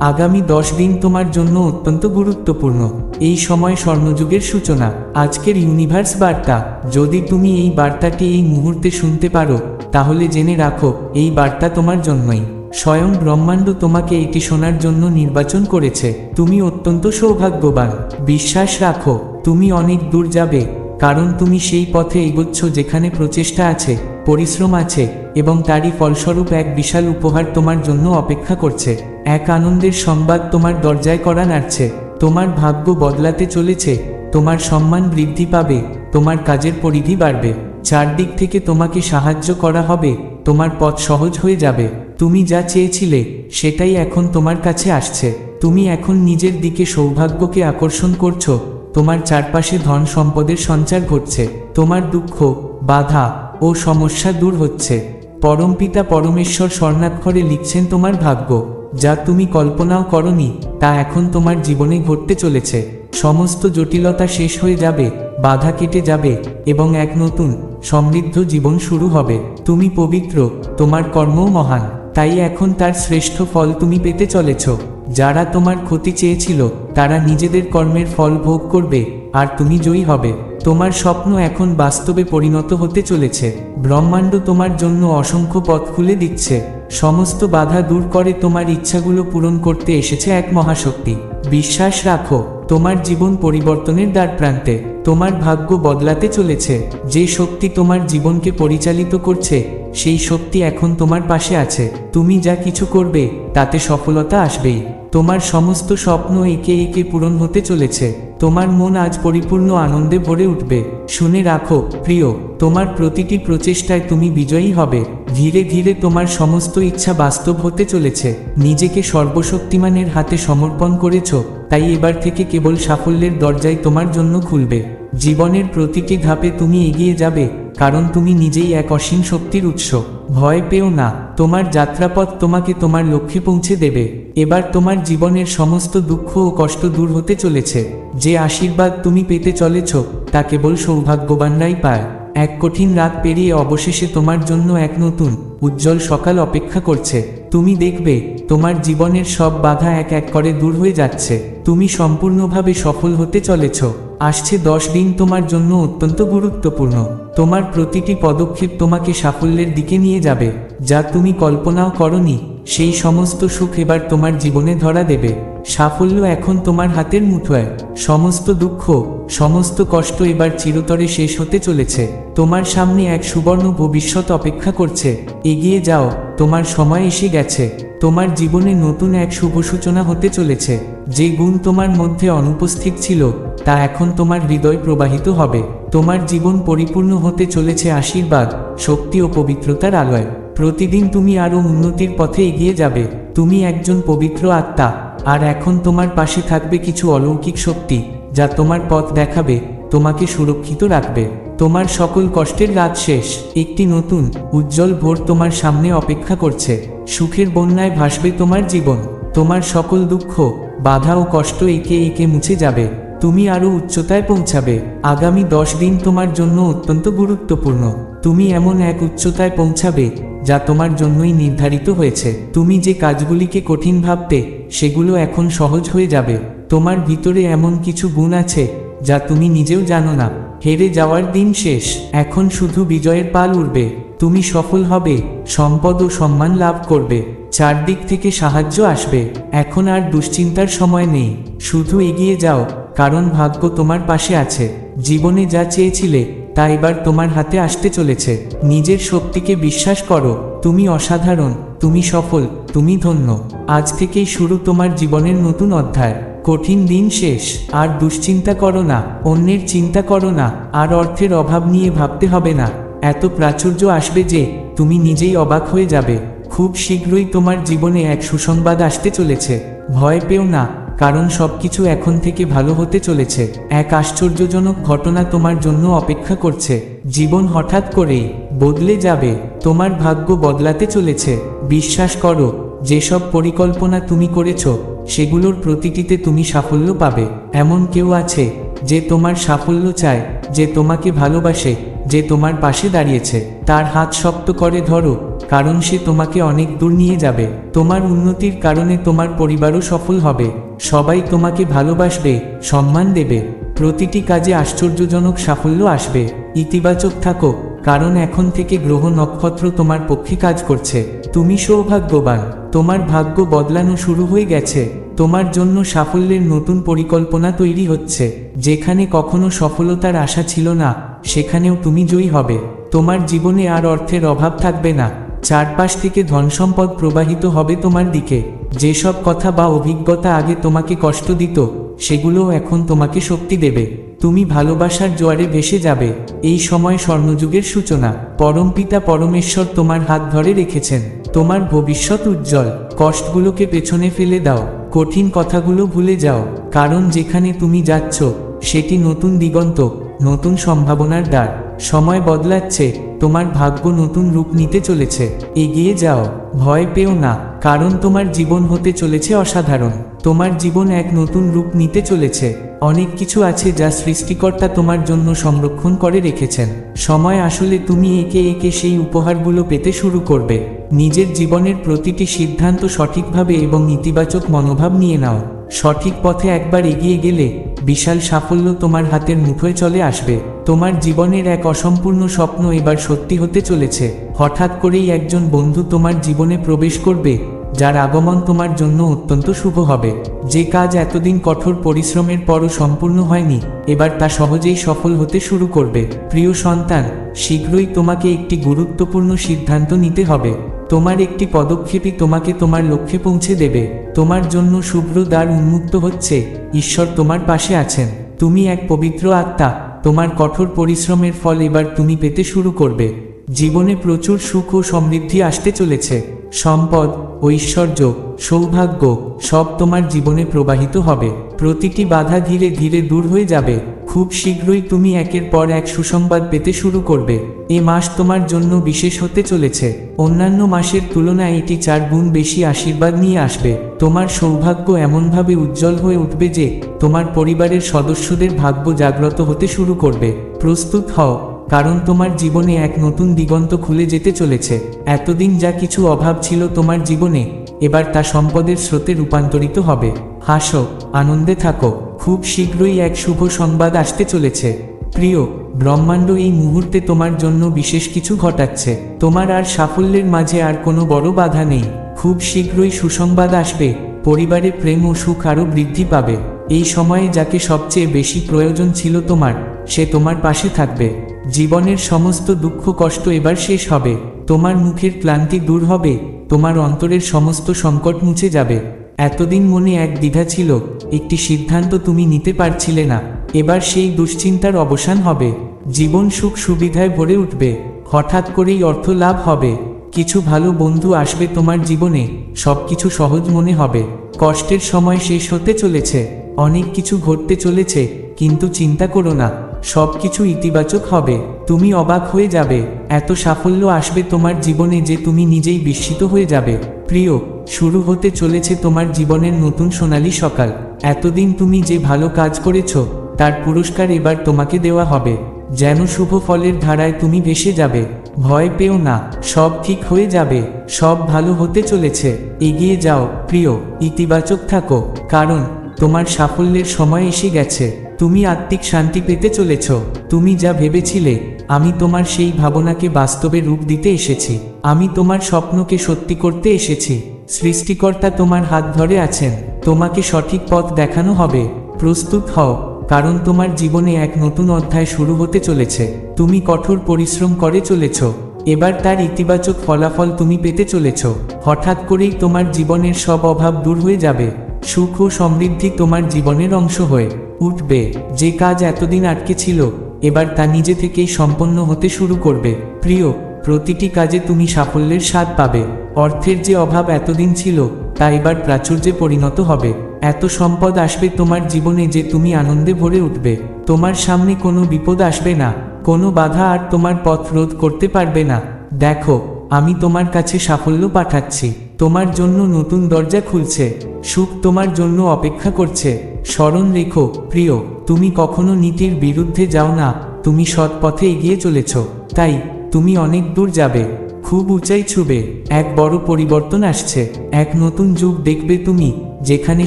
আগামী দশ দিন তোমার জন্য অত্যন্ত গুরুত্বপূর্ণ। এই সময় স্বর্ণযুগের সূচনা। আজকের ইউনিভার্স বার্তা। যদি তুমি এই বার্তাটি এই মুহূর্তে শুনতে পারো, তাহলে জেনে রাখো, এই বার্তা তোমার জন্যই। স্বয়ং ব্রহ্মাণ্ড তোমাকে এটি শোনার জন্য নির্বাচন করেছে। তুমি অত্যন্ত সৌভাগ্যবান। বিশ্বাস রাখো, তুমি অনেক দূর যাবে, কারণ তুমি সেই পথে এগোচ্ছ যেখানে প্রচেষ্টা আছে, পরিশ্রম আছে, এবং তারই ফলস্বরূপ এক বিশাল উপহার তোমার জন্য অপেক্ষা করছে। এক আনন্দের সংবাদ তোমার দরজায় করা নাড়ছে। তোমার ভাগ্য বদলাতে চলেছে। তোমার সম্মান বৃদ্ধি পাবে। তোমার কাজের পরিধি বাড়বে। চারদিক থেকে তোমাকে সাহায্য করা হবে। তোমার পথ সহজ হয়ে যাবে। তুমি যা চেয়েছিলে, সেটাই এখন তোমার কাছে আসছে। তুমি এখন নিজের দিকে সৌভাগ্যকে আকর্ষণ করছ। তোমার চারপাশে ধন সম্পদের সঞ্চার ঘটছে। তোমার দুঃখ, বাধা ও সমস্যা দূর হচ্ছে। পরমপিতা পরমেশ্বর স্বর্ণাক্ষরে লিখছেন তোমার ভাগ্য। যা তুমি কল্পনাও করনি, তা এখন তোমার জীবনে ঘটতে চলেছে। সমস্ত জটিলতা শেষ হয়ে যাবে, বাধা কেটে যাবে, এবং এক নতুন, সমৃদ্ধ জীবন শুরু হবে। তুমি পবিত্র, তোমার কর্মও মহান, তাই এখন তার শ্রেষ্ঠ ফল তুমি পেতে চলেছ। যারা তোমার ক্ষতি চেয়েছিল, তারা নিজেদের কর্মের ফল ভোগ করবে, আর তুমি জয়ী হবে। তোমার স্বপ্ন এখন বাস্তবে পরিণত হতে চলেছে। ব্রহ্মাণ্ড তোমার জন্য অসংখ্য পথ খুলে দিচ্ছে। সমস্ত বাধা দূর করে তোমার ইচ্ছাগুলো পূরণ করতে এসেছে এক মহাশক্তি। বিশ্বাস রাখো, তোমার জীবন পরিবর্তনের দ্বার প্রান্তে। তোমার ভাগ্য বদলাতে চলেছে। যে শক্তি তোমার জীবনকে পরিচালিত করছে, সেই শক্তি এখন তোমার পাশে আছে। তুমি যা কিছু করবে, তাতে সফলতা আসবেই। তোমার সমস্ত স্বপ্ন একে একে পূরণ হতে চলেছে। তোমার মন আজ পরিপূর্ণ আনন্দে ভরে উঠবে। শুনে রাখো, প্রিয়, তোমার প্রতিটি প্রচেষ্টায় তুমি বিজয়ী হবে। ধীরে ধীরে তোমার সমস্ত ইচ্ছা বাস্তব হতে চলেছে। নিজেকে সর্বশক্তিমানের হাতে সমর্পণ করেছ, তাই এবার থেকে কেবল সাফল্যের দরজায় তোমার জন্য খুলবে। জীবনের প্রতিটি ধাপে তুমি এগিয়ে যাবে, কারণ তুমি নিজেই এক অসীম শক্তির উৎস। ভয় পেও না, তোমার যাত্রাপথ তোমাকে তোমার লক্ষ্যে পৌঁছে দেবে। এবার তোমার জীবনের সমস্ত দুঃখ ও কষ্ট দূর হতে চলেছে। যে আশীর্বাদ তুমি পেতে চলেছ, তা কেবল সৌভাগ্যবানরাই পায়। এক কঠিন রাত পেরিয়ে অবশেষে তোমার জন্য এক নতুন, উজ্জ্বল সকাল অপেক্ষা করছে। তুমি দেখবে, তোমার জীবনের সব বাধা এক এক করে দূর হয়ে যাচ্ছে। তুমি সম্পূর্ণভাবে সফল হতে চলেছ। আসছে দশ দিন তোমার জন্য অত্যন্ত গুরুত্বপূর্ণ। তোমার প্রতিটি পদক্ষেপ তোমাকে সাফল্যের দিকে নিয়ে যাবে, যা তুমি কল্পনাও করনি। সেই সমস্ত সুখ এবার তোমার জীবনে ধরা দেবে। সাফল্য এখন তোমার হাতের মুঠোয়। সমস্ত দুঃখ, সমস্ত কষ্ট এবার চিরতরে শেষ হতে চলেছে। তোমার সামনে এক সুবর্ণ ভবিষ্যৎ অপেক্ষা করছে। এগিয়ে যাও, তোমার সময় এসে গেছে। তোমার জীবনে নতুন এক শুভ সূচনা হতে চলেছে। যে গুণ তোমার মধ্যে অনুপস্থিত ছিল, তা এখন তোমার হৃদয় প্রবাহিত হবে। তোমার জীবন পরিপূর্ণ হতে চলেছে আশীর্বাদ, শক্তি ও পবিত্রতার আলয়। প্রতিদিন তুমি আরও উন্নতির পথে এগিয়ে যাবে। তুমি একজন পবিত্র আত্মা, আর এখন তোমার পাশে থাকবে কিছু অলৌকিক শক্তি, যা তোমার পথ দেখাবে, তোমাকে সুরক্ষিত রাখবে। তোমার সকল কষ্টের রাত শেষ। একটি নতুন, উজ্জ্বল ভোর তোমার সামনে অপেক্ষা করছে। সুখের বন্যায় ভাসবে তোমার জীবন। তোমার সকল দুঃখ, বাধা ও কষ্ট একে একে মুছে যাবে। তুমি আরও উচ্চতায় পৌঁছাবে। আগামী দশ দিন তোমার জন্য অত্যন্ত গুরুত্বপূর্ণ। তুমি এমন এক উচ্চতায় পৌঁছাবে, যা তোমার জন্যই নির্ধারিত হয়েছে। তুমি যে কাজগুলিকে কঠিন ভাবতে, সেগুলো এখন সহজ হয়ে যাবে। তোমার ভিতরে এমন কিছু গুণ আছে, যা তুমি নিজেও জানো না। হেরে যাওয়ার দিন শেষ, এখন শুধু বিজয়ের পাল উঠবে তুমি সফল হবে, সম্পদ ও সম্মান লাভ করবে। চারদিক থেকে সাহায্য আসবে। এখন আর দুশ্চিন্তার সময় নেই। শুধু এগিয়ে যাও কারণ ভাগ্য তোমার পাশে আছে। জীবনে যা চেয়েছিলে, তা এবার তোমার হাতে আসতে চলেছে। নিজের শক্তিকে বিশ্বাস করো, তুমি অসাধারণ, তুমি সফল, তুমি ধন্য। আজ থেকেই শুরু তোমার জীবনের নতুন অধ্যায়। কঠিন দিন শেষ, আর দুশ্চিন্তা করো না, অন্যের চিন্তা করো না, আর অর্থের অভাব নিয়ে ভাবতে হবে না। এত প্রাচুর্য আসবে যে, তুমি নিজেই অবাক হয়ে যাবে। খুব শীঘ্রই তোমার জীবনে এক সুসংবাদ আসতে চলেছে। ভয় পেও না কারণ সবকিছু এখন থেকে ভালো হতে চলেছে। এক আশ্চর্যজনক ঘটনা তোমার জন্য অপেক্ষা করছে। জীবন হঠাৎ করেই বদলে যাবে। তোমার ভাগ্য বদলাতে চলেছে। বিশ্বাস করো, যেসব পরিকল্পনা তুমি করেছ, সেগুলোর প্রতিটিতে তুমি সাফল্য পাবে। এমন কেউ আছে, যে তোমার সাফল্য চায়, যে তোমাকে ভালোবাসে। যে তোমার পাশে দাঁড়িয়েছে, তার হাত শক্ত করে ধরো, কারণ সে তোমাকে অনেক দূর নিয়ে যাবে। তোমার উন্নতির কারণে তোমার পরিবারও সফল হবে। সবাই তোমাকে ভালোবাসবে, সম্মান দেবে। প্রতিটি কাজে আশ্চর্যজনক সাফল্য আসবে। ইতিবাচক থাকো, কারণ এখন থেকে গ্রহ নক্ষত্র তোমার পক্ষে কাজ করছে। তুমি সৌভাগ্যবান, তোমার ভাগ্য বদলানো শুরু হয়ে গেছে, তোমার জন্য সাফল্যের নতুন পরিকল্পনা তৈরি হচ্ছে, যেখানে কখনো সফলতার আশা ছিল না, সেখানেও তুমি জয়ী হবে, তোমার জীবনে আর অর্থের অভাব থাকবে না, চারপাশ থেকে ধনসম্পদ প্রবাহিত হবে তোমার দিকে, যেসব কথা বা অভিজ্ঞতা আগে তোমাকে কষ্ট দিত, সেগুলোও এখন তোমাকে শক্তি দেবে, তুমি ভালোবাসার জোয়ারে ভেসে যাবে, এই সময় স্বর্ণযুগের সূচনা পরমপিতা পরমেশ্বর তোমার হাত ধরে রেখেছেন। তোমার ভবিষ্যৎ উজ্জ্বল, কষ্টগুলোকে পেছনে ফেলে দাও, কঠিন কথাগুলো ভুলে যাও, কারণ যেখানে তুমি যাচ্ছ, সেটি নতুন দিগন্ত, নতুন সম্ভাবনার দ্বার। সময় বদলাচ্ছে, তোমার ভাগ্য নতুন রূপ নিতে চলেছে। এগিয়ে যাও, ভয় পেও না, কারণ তোমার জীবন হতে চলেছে অসাধারণ। তোমার জীবন এক নতুন রূপ নিতে চলেছে। অনেক কিছু আছে যা সৃষ্টিকর্তা তোমার জন্য সংরক্ষণ করে রেখেছেন। সময় আসলে তুমি একে একে সেই উপহারগুলো পেতে শুরু করবে। নিজের জীবনের প্রতিটি সিদ্ধান্ত সঠিকভাবে এবং ইতিবাচক মনোভাব নিয়ে নাও। সঠিক পথে একবার এগিয়ে গেলে বিশাল সাফল্য তোমার হাতের মুঠোয় চলে আসবে। তোমার জীবনের এক অসম্পূর্ণ স্বপ্ন এবার সত্যি হতে চলেছে। হঠাৎ করেই একজন বন্ধু তোমার জীবনে প্রবেশ করবে, যার আগমন তোমার জন্য অত্যন্ত শুভ হবে। যে কাজ এতদিন কঠোর পরিশ্রমের পরও সম্পূর্ণ হয়নি, এবার তা সহজেই সফল হতে শুরু করবে। প্রিয় সন্তান, শীঘ্রই তোমাকে একটি গুরুত্বপূর্ণ সিদ্ধান্ত নিতে হবে। তোমার একটি পদক্ষেপই তোমাকে তোমার লক্ষ্যে পৌঁছে দেবে। তোমার জন্য শুভ্র দ্বার উন্মুক্ত হচ্ছে। ঈশ্বর তোমার পাশে আছেন। তুমি এক পবিত্র আত্মা। তোমার কঠোর পরিশ্রমের ফল এবার তুমি পেতে শুরু করবে। জীবনে প্রচুর সুখ ও সমৃদ্ধি আসতে চলেছে। সম্পদ ঐশ্বর্য সৌভাগ্য সব তোমার জীবনে প্রবাহিত হবে। প্রতিটি বাধা ধীরে ধীরে দূর হয়ে যাবে। খুব শীঘ্রই তুমি একের পর এক সুসংবাদ পেতে শুরু করবে। এ মাস তোমার জন্য বিশেষ হতে চলেছে। অন্যান্য মাসের তুলনায় এটি চার গুণ বেশি আশীর্বাদ নিয়ে আসবে। তোমার সৌভাগ্য এমনভাবে উজ্জ্বল হয়ে উঠবে যে, তোমার পরিবারের সদস্যদের ভাগ্য জাগ্রত হতে শুরু করবে। প্রস্তুত হও, কারণ তোমার জীবনে এক নতুন দিগন্ত খুলে যেতে চলেছে। এতদিন যা কিছু অভাব ছিল তোমার জীবনে, এবার তা সম্পদের স্রোতে রূপান্তরিত হবে। হাসো, আনন্দে থাকো। খুব শীঘ্রই এক শুভ সংবাদ আসতে চলেছে। প্রিয়, ব্রহ্মাণ্ড এই মুহূর্তে তোমার জন্য বিশেষ কিছু ঘটাচ্ছে। তোমার আর সাফল্যের মাঝে আর কোনো বড় বাধা নেই। খুব শীঘ্রই সুসংবাদ আসবে, পরিবারে প্রেম ও সুখ আরও বৃদ্ধি পাবে। এই সময়ে যাকে সবচেয়ে বেশি প্রয়োজন ছিল তোমার, সে তোমার পাশে থাকবে। জীবনের সমস্ত দুঃখ কষ্ট এবার শেষ হবে। তোমার মুখের ক্লান্তি দূর হবে, তোমার অন্তরের সমস্ত সংকট মুছে যাবে। এতদিন মনে এক দ্বিধা ছিল, একটি সিদ্ধান্ত তুমি নিতে পারছিলে না। এবার সেই দুশ্চিন্তার অবসান হবে। জীবন সুখ সুবিধায় ভরে উঠবে। হঠাৎ করেই অর্থ লাভ হবে। কিছু ভালো বন্ধু আসবে তোমার জীবনে। সবকিছু সহজ মনে হবে। কষ্টের সময় শেষ হতে চলেছে। অনেক কিছু ঘটতে চলেছে, কিন্তু চিন্তা করো না। সব কিছু ইতিবাচক হবে, তুমি অবাক হয়ে যাবে, এত সাফল্য আসবে তোমার জীবনে যে তুমি নিজেই বিস্মিত হয়ে যাবে। প্রিয়, শুরু হতে চলেছে তোমার জীবনের নতুন সোনালী সকাল, এতদিন তুমি যে ভালো কাজ করেছ, তার পুরস্কার এবার তোমাকে দেওয়া হবে, যেন শুভ ফলের ধারায় তুমি ভেসে যাবে, ভয় পেও না, সব ঠিক হয়ে যাবে, সব ভালো হতে চলেছে, এগিয়ে যাও, প্রিয়, ইতিবাচক থাকো, কারণ তোমার সাফল্যের সময় এসে গেছে। তুমি আত্মিক শান্তি পেতে চলেছ। তুমি যা ভেবেছিলে, আমি তোমার সেই ভাবনাকে বাস্তবে রূপ দিতে এসেছি। আমি তোমার স্বপ্নকে সত্যি করতে এসেছি। সৃষ্টিকর্তা তোমার হাত ধরে আছেন। তোমাকে সঠিক পথ দেখানো হবে। প্রস্তুত হও, কারণ তোমার জীবনে এক নতুন অধ্যায় শুরু হতে চলেছে। তুমি কঠোর পরিশ্রম করে চলেছ। এবার তার ইতিবাচক ফলাফল তুমি পেতে চলেছ। হঠাৎ করেই তোমার জীবনের সব অভাব দূর হয়ে যাবে। সুখ ও সমৃদ্ধি তোমার জীবনের অংশ হয়ে উঠবে। যে কাজ এতদিন আটকে ছিল, এবার তা নিজে থেকেই সম্পন্ন হতে শুরু করবে। প্রিয়, প্রতিটি কাজে তুমি সাফল্যের স্বাদ পাবে। অর্থের যে অভাব এতদিন ছিল, তা এবার প্রাচুর্যে পরিণত হবে। এত সম্পদ আসবে তোমার জীবনে যে তুমি আনন্দে ভরে উঠবে। তোমার সামনে কোনো বিপদ আসবে না, কোনো বাধা আর তোমার পথ রোধ করতে পারবে না। দেখো, আমি তোমার কাছে সাফল্য পাঠাচ্ছি। তোমার জন্য নতুন দরজা খুলছে। সুখ তোমার জন্য অপেক্ষা করছে। স্মরণ রেখো, প্রিয়, তুমি কখনো নীতির বিরুদ্ধে যাও না। তুমি সৎ পথে এগিয়ে চলেছ। তাই, তুমি অনেক দূর যাবে। খুব উঁচাই ছুবে। এক বড় পরিবর্তন আসছে। এক নতুন যুগ দেখবে তুমি, যেখানে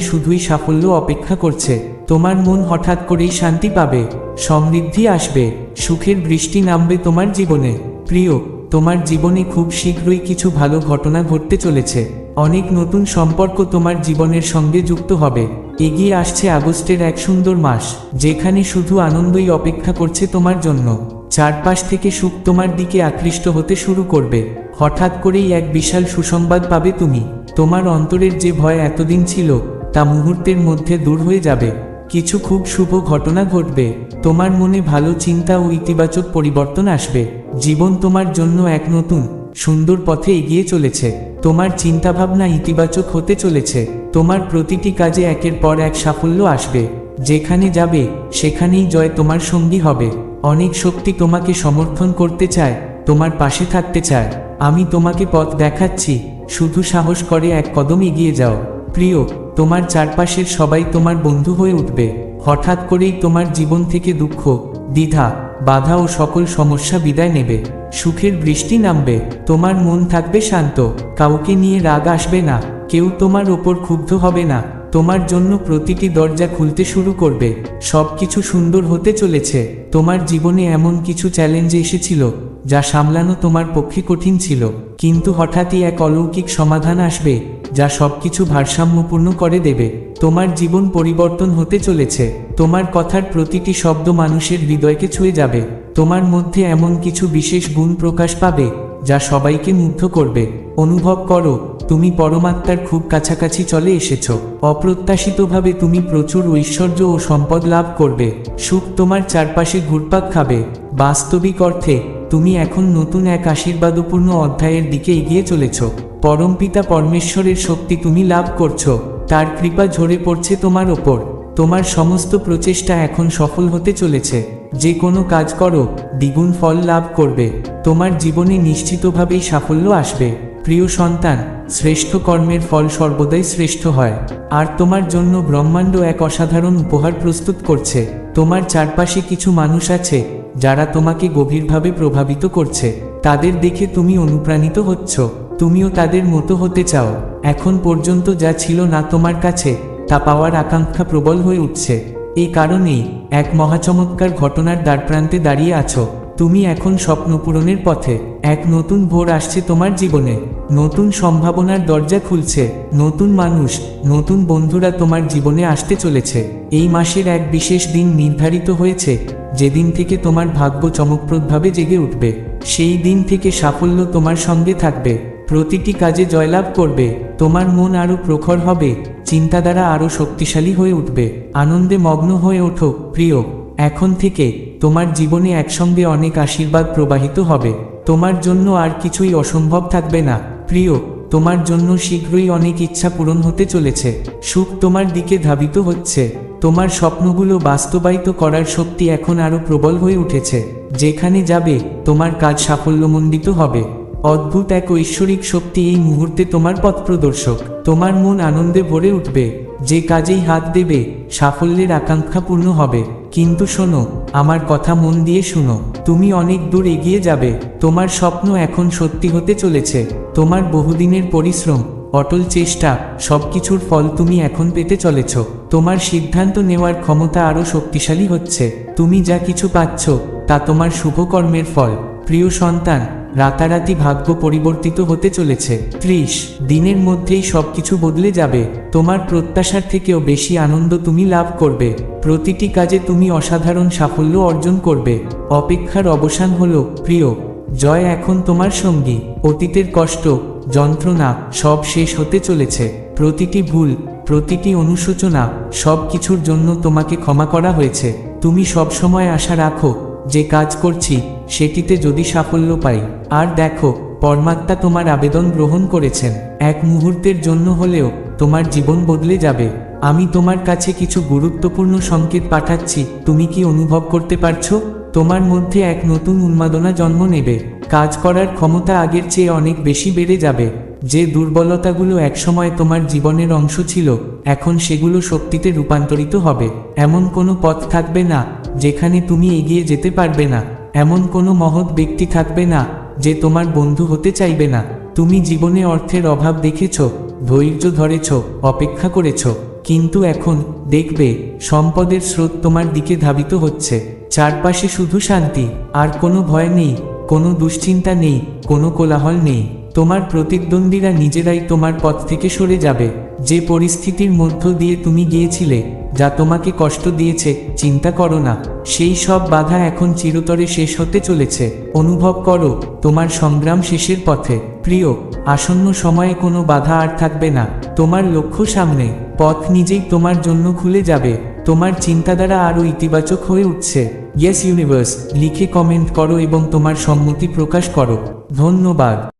শুধুই সাফল্য অপেক্ষা করছে। তোমার মন হঠাৎ করেই শান্তি পাবে। সমৃদ্ধি আসবে। সুখের বৃষ্টি নামবে তোমার জীবনে। প্রিয় তোমার জীবনে খুব শীঘ্রই কিছু ভালো ঘটনা ঘটতে চলেছে। অনেক নতুন সম্পর্ক তোমার জীবনের সঙ্গে যুক্ত হবে। এগিয়ে আসছে আগস্টের এক সুন্দর মাস, যেখানে শুধু আনন্দই অপেক্ষা করছে তোমার জন্য। চারপাশ থেকে সুখ তোমার দিকে আকৃষ্ট হতে শুরু করবে। হঠাৎ করেই এক বিশাল সুসংবাদ পাবে তুমি। তোমার অন্তরের যে ভয় এতদিন ছিল, তা মুহূর্তের মধ্যে দূর হয়ে যাবে। কিছু খুব শুভ ঘটনা ঘটবে। তোমার মনে ভালো চিন্তা ও ইতিবাচক পরিবর্তন আসবে। জীবন তোমার জন্য এক নতুন, সুন্দর পথে এগিয়ে চলেছে। তোমার চিন্তাভাবনা ইতিবাচক হতে চলেছে। তোমার প্রতিটি কাজে একের পর এক সাফল্য আসবে। যেখানে যাবে, সেখানেই জয় তোমার সঙ্গী হবে। অনেক শক্তি তোমাকে সমর্থন করতে চায়, তোমার পাশে থাকতে চায়। আমি তোমাকে পথ দেখাচ্ছি, শুধু সাহস করে এক কদম এগিয়ে যাও। প্রিয় তোমার চারপাশের সবাই তোমার বন্ধু হয়ে উঠবে। হঠাৎ করেই তোমার জীবন থেকে দুঃখ, দ্বিধা, বাধা ও সকল সমস্যা বিদায় নেবে। সুখের বৃষ্টি নামবে, তোমার মন থাকবে শান্ত, কাউকে নিয়ে রাগ আসবে না, কেউ তোমার ওপর ক্ষুব্ধ হবে না, তোমার জন্য প্রতিটি দরজা খুলতে শুরু করবে। সব কিছু সুন্দর হতে চলেছে, তোমার জীবনে এমন কিছু চ্যালেঞ্জ এসেছিল, যা সামলানো তোমার পক্ষে কঠিন ছিল। কিন্তু হঠাৎই এক অলৌকিক সমাধান আসবে যা সবকিছু ভারসাম্যপূর্ণ করে দেবে। তোমার জীবন পরিবর্তন হতে চলেছে। তোমার কথার প্রতিটি শব্দ মানুষের হৃদয়কে ছুঁয়ে যাবে। তোমার মধ্যে এমন কিছু বিশেষ গুণ প্রকাশ পাবে, যা সবাইকে মুগ্ধ করবে। অনুভব করো, তুমি পরমাত্মার খুব কাছাকাছি চলে এসেছ। অপ্রত্যাশিতভাবে তুমি প্রচুর ঐশ্বর্য ও সম্পদ লাভ করবে। সুখ তোমার চারপাশে ঘুরপাক খাবে। বাস্তবিক অর্থে, তুমি এখন নতুন এক আশীর্বাদপূর্ণ অধ্যায়ের দিকে এগিয়ে চলেছ। পরমপিতা পরমেশ্বরের শক্তি তুমি লাভ করছ, তার কৃপা ঝরে পড়ছে তোমার ওপর। তোমার সমস্ত প্রচেষ্টা এখন সফল হতে চলেছে। যে কোনো কাজ করো, দ্বিগুণ ফল লাভ করবে। তোমার জীবনে নিশ্চিতভাবেই সাফল্য আসবে। প্রিয় সন্তান, শ্রেষ্ঠ কর্মের ফল সর্বদাই শ্রেষ্ঠ হয়। আর তোমার জন্য ব্রহ্মাণ্ড এক অসাধারণ উপহার প্রস্তুত করছে। তোমার চারপাশে কিছু মানুষ আছে, যারা তোমাকে গভীরভাবে প্রভাবিত করছে। তাদের দেখে তুমি অনুপ্রাণিত হচ্ছ। তুমিও তাদের মতো হতে চাও। এখন পর্যন্ত যা ছিল না তোমার কাছে, তা পাওয়ার আকাঙ্ক্ষা প্রবল হয়ে উঠছে। এই কারণেই এক মহাচমৎকার ঘটনার দ্বারপ্রান্তে দাঁড়িয়ে আছো। তুমি এখন স্বপ্ন পূরণের পথে। এক নতুন ভোর আসছে তোমার জীবনে। নতুন সম্ভাবনার দরজা খুলছে। নতুন মানুষ, নতুন বন্ধুরা তোমার জীবনে আসতে চলেছে। এই মাসের এক বিশেষ দিন নির্ধারিত হয়েছে, যেদিন থেকে তোমার ভাগ্য চমকপ্রদভাবে জেগে উঠবে। সেই দিন থেকে সাফল্য তোমার সঙ্গে থাকবে। প্রতিটি কাজে জয়লাভ করবে, তোমার মন আরও প্রখর হবে, চিন্তাধারা আরও শক্তিশালী হয়ে উঠবে, আনন্দে মগ্ন হয়ে ওঠো, প্রিয়। এখন থেকে, তোমার জীবনে একসঙ্গে অনেক আশীর্বাদ প্রবাহিত হবে, তোমার জন্য আর কিছুই অসম্ভব থাকবে না, প্রিয়। তোমার জন্য শীঘ্রই অনেক ইচ্ছা পূরণ হতে চলেছে, সুখ তোমার দিকে ধাবিত হচ্ছে, তোমার স্বপ্নগুলো বাস্তবায়িত করার শক্তি এখন আরও প্রবল হয়ে উঠেছে, যেখানে যাবে, তোমার কাজ সাফল্যমণ্ডিত হবে। অদ্ভুত এক ঐশ্বরিক শক্তি এই মুহূর্তে তোমার পথ প্রদর্শক। তোমার মন আনন্দে ভরে উঠবে। যে কাজেই হাত দেবে, সাফল্যের আকাঙ্ক্ষা পূর্ণ হবে। কিন্তু শোনো, আমার কথা মন দিয়ে শুনো। তুমি অনেক দূর এগিয়ে যাবে। তোমার স্বপ্ন এখন সত্যি হতে চলেছে। তোমার বহুদিনের পরিশ্রম, অটল চেষ্টা, সবকিছুর ফল তুমি এখন পেতে চলেছ। তোমার সিদ্ধান্ত নেওয়ার ক্ষমতা আরও শক্তিশালী হচ্ছে। তুমি যা কিছু পাচ্ছ, তা তোমার শুভকর্মের ফল। প্রিয় সন্তান রাতারাতি ভাগ্য পরিবর্তিত হতে চলেছে। ত্রিশ, দিনের মধ্যেই সবকিছু বদলে যাবে। তোমার প্রত্যাশার থেকেও বেশি আনন্দ তুমি লাভ করবে। প্রতিটি কাজে তুমি অসাধারণ সাফল্য অর্জন করবে। অপেক্ষার অবসান হলো, প্রিয়, জয় এখন তোমার সঙ্গী। অতীতের কষ্ট, যন্ত্রণা, সব শেষ হতে চলেছে। প্রতিটি ভুল, প্রতিটি অনুশোচনা সব কিছুর জন্য তোমাকে ক্ষমা করা হয়েছে। তুমি সবসময় আশা রাখো, যে কাজ করছি সেটিতে যদি সাফল্য পাই, আর দেখো, পরমাত্মা তোমার আবেদন গ্রহণ করেছেন। এক মুহূর্তের জন্য হলেও, তোমার জীবন বদলে যাবে। আমি তোমার কাছে কিছু গুরুত্বপূর্ণ সংকেত পাঠাচ্ছি, তুমি কি অনুভব করতে পারছ? তোমার মধ্যে এক নতুন উন্মাদনা জন্ম নেবে। কাজ করার ক্ষমতা আগের চেয়ে অনেক বেশি বেড়ে যাবে। যে দুর্বলতাগুলো একসময় তোমার জীবনের অংশ ছিল, এখন সেগুলো শক্তিতে রূপান্তরিত হবে। এমন কোনো পথ থাকবে না, যেখানে তুমি এগিয়ে যেতে পারবে না। এমন কোনো মহৎ ব্যক্তি থাকবে না, যে তোমার বন্ধু হতে চাইবে না। তুমি জীবনে অর্থের অভাব দেখেছ, ধৈর্য ধরেছ, অপেক্ষা করেছ। কিন্তু এখন, দেখবে, সম্পদের স্রোত তোমার দিকে ধাবিত হচ্ছে। চারপাশে শুধু শান্তি, আর কোনো ভয় নেই, কোনো দুশ্চিন্তা নেই, কোনো কোলাহল নেই। তোমার প্রতিদ্বন্দ্বীরা নিজেরাই তোমার পথ থেকে সরে যাবে। যে পরিস্থিতির মধ্য দিয়ে তুমি গিয়েছিলে যা তোমাকে কষ্ট দিয়েছে, চিন্তা করো না। সেই সব বাধা এখন চিরতরে শেষ হতে চলেছে। অনুভব করো, তোমার সংগ্রাম শেষের পথে। প্রিয়, আসন্ন সময়ে কোনো বাধা আর থাকবে না। তোমার লক্ষ্য সামনে। পথ নিজেই তোমার জন্য খুলে যাবে। তোমার চিন্তাধারা আরও ইতিবাচক হয়ে উঠছে। ইয়েস ইউনিভার্স লিখে কমেন্ট করো এবং তোমার সম্মতি প্রকাশ করো। ধন্যবাদ।